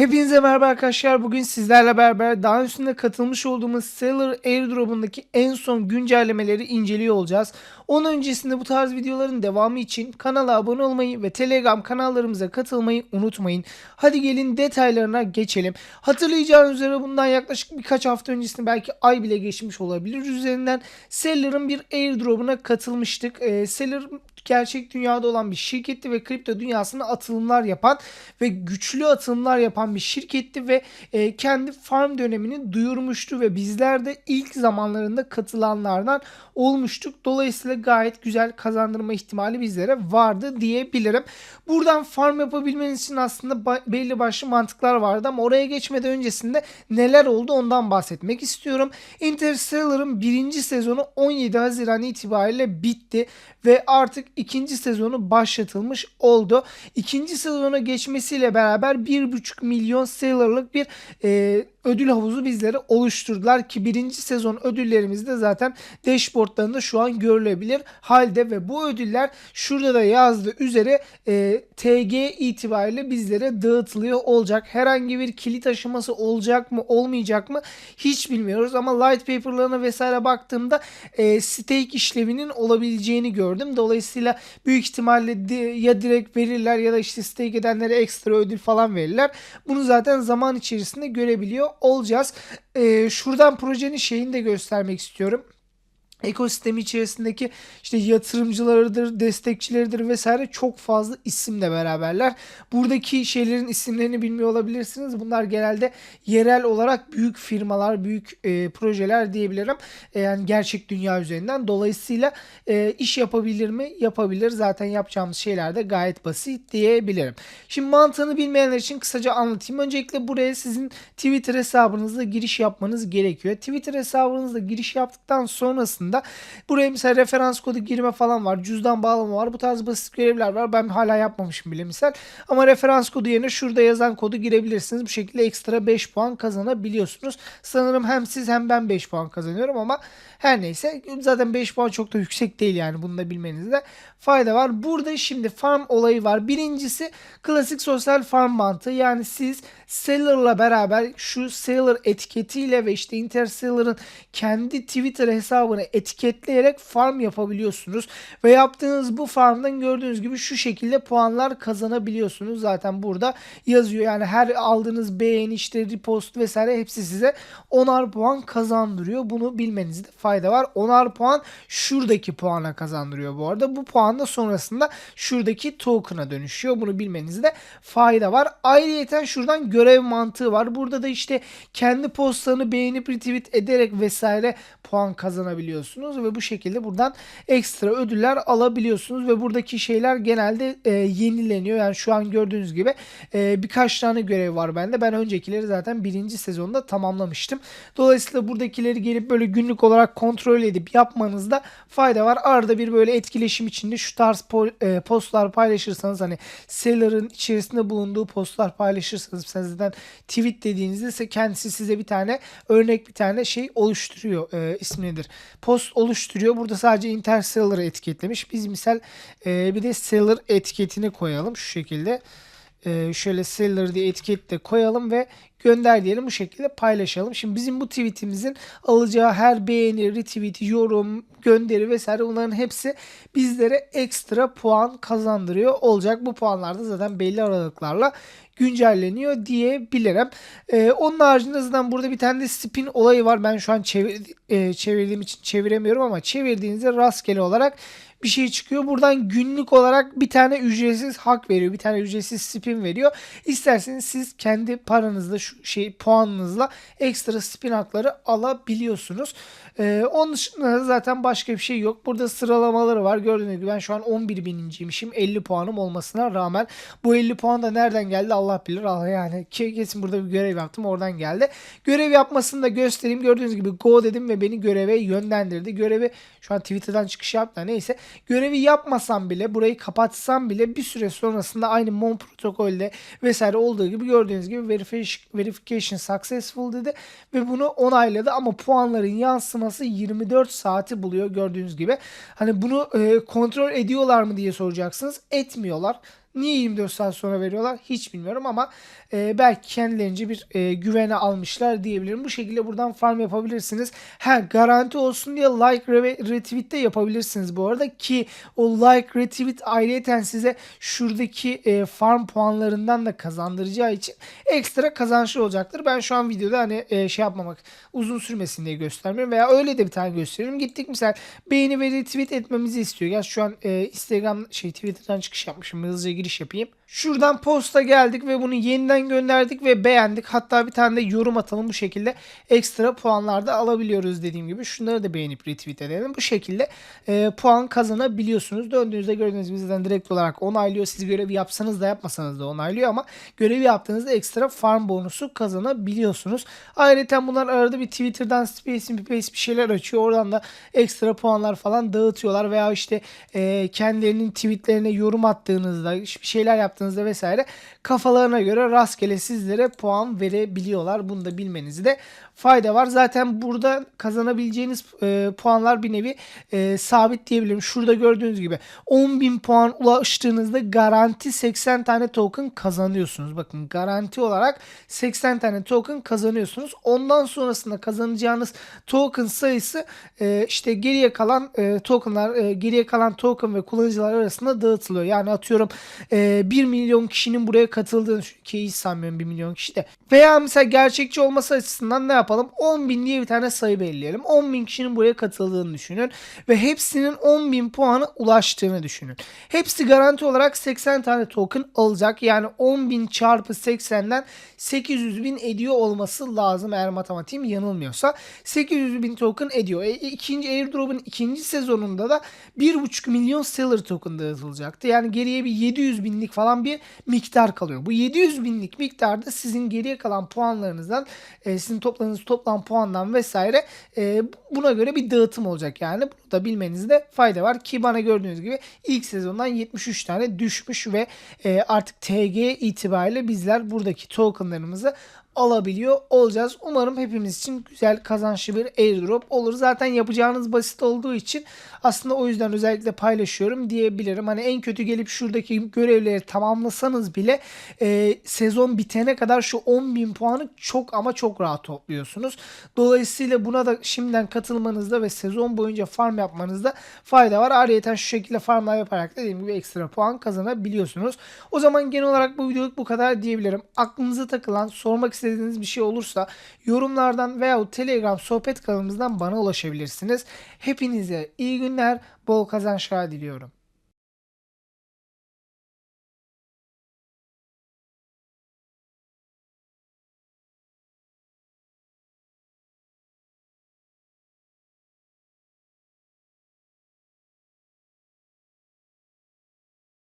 Hepinize merhaba arkadaşlar. Bugün sizlerle beraber daha üstünde katılmış olduğumuz Seller Airdrop'undaki en son güncellemeleri inceliyor olacağız. Onun öncesinde bu tarz videoların devamı için kanala abone olmayı ve Telegram kanallarımıza katılmayı unutmayın. Hadi gelin detaylarına geçelim. Hatırlayacağınız üzere bundan yaklaşık birkaç hafta öncesinde belki ay bile geçmiş olabilir. Üzerinden Seller'ın bir airdrop'una katılmıştık. Ee, Seller gerçek dünyada olan bir şirketti ve kripto dünyasına atılımlar yapan ve güçlü atılımlar yapan bir şirketti ve e, kendi farm dönemini duyurmuştu ve bizler de ilk zamanlarında katılanlardan olmuştuk. Dolayısıyla gayet güzel kazandırma ihtimali bizlere vardı diyebilirim. Buradan farm yapabilmeniz için aslında belli başlı mantıklar vardı ama oraya geçmeden öncesinde neler oldu ondan bahsetmek istiyorum. Interstellar'ın birinci sezonu 17 Haziran itibariyle bitti ve artık ikinci sezonu başlatılmış oldu. İkinci sezona geçmesiyle beraber 1,5 milyon seller'lık bir e, ödül havuzu bizlere oluşturdular ki birinci sezon ödüllerimiz de zaten dashboardlarında şu an görülebilir halde ve bu ödüller şurada da yazdığı üzere e, TG itibariyle bizlere dağıtılıyor olacak. Herhangi bir kilit aşaması olacak mı olmayacak mı hiç bilmiyoruz ama light paper'larına vesaire baktığımda e, stake işlevinin olabileceğini gördüm. Dolayısıyla büyük ihtimalle ya direkt verirler ya da işte stake edenlere ekstra ödül falan verirler. Bunu zaten zaman içerisinde görebiliyor olacağız. E, şuradan projenin şeyini de göstermek istiyorum ekosistemi içerisindeki işte yatırımcılarıdır, destekçileridir vesaire çok fazla isimle beraberler. Buradaki şeylerin isimlerini bilmiyor olabilirsiniz. Bunlar genelde yerel olarak büyük firmalar, büyük e, projeler diyebilirim. E, yani gerçek dünya üzerinden. Dolayısıyla e, iş yapabilir mi? Yapabilir. Zaten yapacağımız şeyler de gayet basit diyebilirim. Şimdi mantığını bilmeyenler için kısaca anlatayım. Öncelikle buraya sizin Twitter hesabınızla giriş yapmanız gerekiyor. Twitter hesabınızla giriş yaptıktan sonrasında buraya mesela referans kodu girme falan var. Cüzdan bağlama var. Bu tarz basit görevler var. Ben hala yapmamışım bile misal. Ama referans kodu yerine şurada yazan kodu girebilirsiniz. Bu şekilde ekstra 5 puan kazanabiliyorsunuz. Sanırım hem siz hem ben 5 puan kazanıyorum ama her neyse zaten 5 puan çok da yüksek değil yani bunu da bilmenizde fayda var. Burada şimdi farm olayı var. Birincisi klasik sosyal farm mantığı. Yani siz seller'la beraber şu seller etiketiyle ve işte interseller'ın kendi Twitter hesabını etiketleyerek farm yapabiliyorsunuz. Ve yaptığınız bu farmdan gördüğünüz gibi şu şekilde puanlar kazanabiliyorsunuz. Zaten burada yazıyor. Yani her aldığınız beğeni işte repost vesaire hepsi size 10'ar puan kazandırıyor. Bunu bilmenizde fayda var. 10'ar puan şuradaki puana kazandırıyor bu arada. Bu puan da sonrasında şuradaki token'a dönüşüyor. Bunu bilmenizde fayda var. Ayrıyeten şuradan görev mantığı var. Burada da işte kendi postlarını beğenip retweet ederek vesaire puan kazanabiliyorsunuz ve bu şekilde buradan ekstra ödüller alabiliyorsunuz ve buradaki şeyler genelde e, yenileniyor. Yani şu an gördüğünüz gibi e, birkaç tane görev var bende. Ben öncekileri zaten birinci sezonda tamamlamıştım. Dolayısıyla buradakileri gelip böyle günlük olarak kontrol edip yapmanızda fayda var. Arada bir böyle etkileşim içinde şu tarz po- e, postlar paylaşırsanız hani seller'ın içerisinde bulunduğu postlar paylaşırsanız sen zaten tweet dediğinizde ise kendisi size bir tane örnek bir tane şey oluşturuyor. E, ismi nedir? Post oluşturuyor. Burada sadece Interstellar'ı etiketlemiş. Biz misal e, bir de seller etiketini koyalım şu şekilde. E, şöyle seller diye etiket de koyalım ve gönder diyelim bu şekilde paylaşalım. Şimdi bizim bu tweetimizin alacağı her beğeni, retweet, yorum, gönderi vesaire bunların hepsi bizlere ekstra puan kazandırıyor olacak. Bu puanlar da zaten belli aralıklarla güncelleniyor diyebilirim. Ee, onun haricinde zaten burada bir tane de spin olayı var. Ben şu an çevir, e, çevirdiğim için çeviremiyorum ama çevirdiğinizde rastgele olarak bir şey çıkıyor. Buradan günlük olarak bir tane ücretsiz hak veriyor. Bir tane ücretsiz spin veriyor. İsterseniz siz kendi paranızla şu şey puanınızla ekstra spin hakları alabiliyorsunuz. Ee, onun dışında zaten başka bir şey yok. Burada sıralamaları var. Gördüğünüz gibi ben şu an 11 bininciymişim. 50 puanım olmasına rağmen bu 50 puan da nereden geldi Allah bilir. Allah yani kesin burada bir görev yaptım oradan geldi. Görev yapmasını da göstereyim. Gördüğünüz gibi go dedim ve beni göreve yönlendirdi. Görevi şu an Twitter'dan çıkış yaptı. Neyse görevi yapmasam bile burayı kapatsam bile bir süre sonrasında aynı Mon protokolde vesaire olduğu gibi gördüğünüz gibi verification successful dedi ve bunu onayladı ama puanların yansıması 24 saati buluyor gördüğünüz gibi. Hani bunu e, kontrol ediyorlar mı diye soracaksınız. Etmiyorlar. Niye 24 saat sonra veriyorlar hiç bilmiyorum ama e, belki kendilerince bir e, güvene almışlar diyebilirim. Bu şekilde buradan farm yapabilirsiniz. Ha garanti olsun diye like ve retweet de yapabilirsiniz bu arada ki o like retweet ayrıyeten size şuradaki e, farm puanlarından da kazandıracağı için ekstra kazançlı olacaktır. Ben şu an videoda hani e, şey yapmamak uzun sürmesin diye göstermiyorum veya öyle de bir tane gösteriyorum. Gittik mesela beğeni ve retweet etmemizi istiyor. Ya şu an e, Instagram şey Twitter'dan çıkış yapmışım. Hızlıca giriş yapayım. Şuradan posta geldik ve bunu yeniden gönderdik ve beğendik. Hatta bir tane de yorum atalım bu şekilde ekstra puanlar da alabiliyoruz dediğim gibi. Şunları da beğenip retweet edelim. Bu şekilde e, puan kazanabiliyorsunuz. Döndüğünüzde gördüğünüz gibi zaten direkt olarak onaylıyor. Siz görevi yapsanız da yapmasanız da onaylıyor ama görevi yaptığınızda ekstra farm bonusu kazanabiliyorsunuz. Ayrıca bunlar arada bir Twitter'dan space bir pace bir şeyler açıyor. Oradan da ekstra puanlar falan dağıtıyorlar veya işte e, kendilerinin tweetlerine yorum attığınızda bir şeyler yaptığınızda vesaire kafalarına göre rastgele sizlere puan verebiliyorlar. Bunu da bilmenizi de fayda var. Zaten burada kazanabileceğiniz e, puanlar bir nevi e, sabit diyebilirim. Şurada gördüğünüz gibi 10.000 puan ulaştığınızda garanti 80 tane token kazanıyorsunuz. Bakın garanti olarak 80 tane token kazanıyorsunuz. Ondan sonrasında kazanacağınız token sayısı e, işte geriye kalan e, tokenlar e, geriye kalan token ve kullanıcılar arasında dağıtılıyor. Yani atıyorum e, 1 milyon kişinin buraya katıldığını ki hiç sanmıyorum 1 milyon kişi de. Veya mesela gerçekçi olması açısından ne yapalım? 10 bin diye bir tane sayı belirleyelim. 10 bin kişinin buraya katıldığını düşünün ve hepsinin 10 bin puanı ulaştığını düşünün. Hepsi garanti olarak 80 tane token alacak. Yani 10 bin çarpı 80'den 800 bin ediyor olması lazım eğer matematiğim yanılmıyorsa. 800 bin token ediyor. E, ikinci airdrop'un ikinci sezonunda da 1,5 milyon seller token dağıtılacaktı. Yani geriye bir 700 binlik falan bir miktar kalıyor. Bu 700 binlik miktarda sizin geriye kalan puanlarınızdan e, sizin topladığınız toplam puandan vesaire e, buna göre bir dağıtım olacak yani. Bunu da bilmenizde fayda var ki bana gördüğünüz gibi ilk sezondan 73 tane düşmüş ve e, artık TG itibariyle bizler buradaki tokenlarımızı alabiliyor olacağız. Umarım hepimiz için güzel kazançlı bir airdrop olur. Zaten yapacağınız basit olduğu için aslında o yüzden özellikle paylaşıyorum diyebilirim. Hani en kötü gelip şuradaki görevleri tamamlasanız bile e, sezon bitene kadar şu 10.000 puanı çok ama çok rahat topluyorsunuz. Dolayısıyla buna da şimdiden katılmanızda ve sezon boyunca farm yapmanızda fayda var. Ayrıca şu şekilde farmlar yaparak dediğim gibi ekstra puan kazanabiliyorsunuz. O zaman genel olarak bu videoluk bu kadar diyebilirim. Aklınıza takılan, sormak istediğiniz bir şey olursa yorumlardan veya Telegram sohbet kanalımızdan bana ulaşabilirsiniz. Hepinize iyi günler, bol kazançlar diliyorum.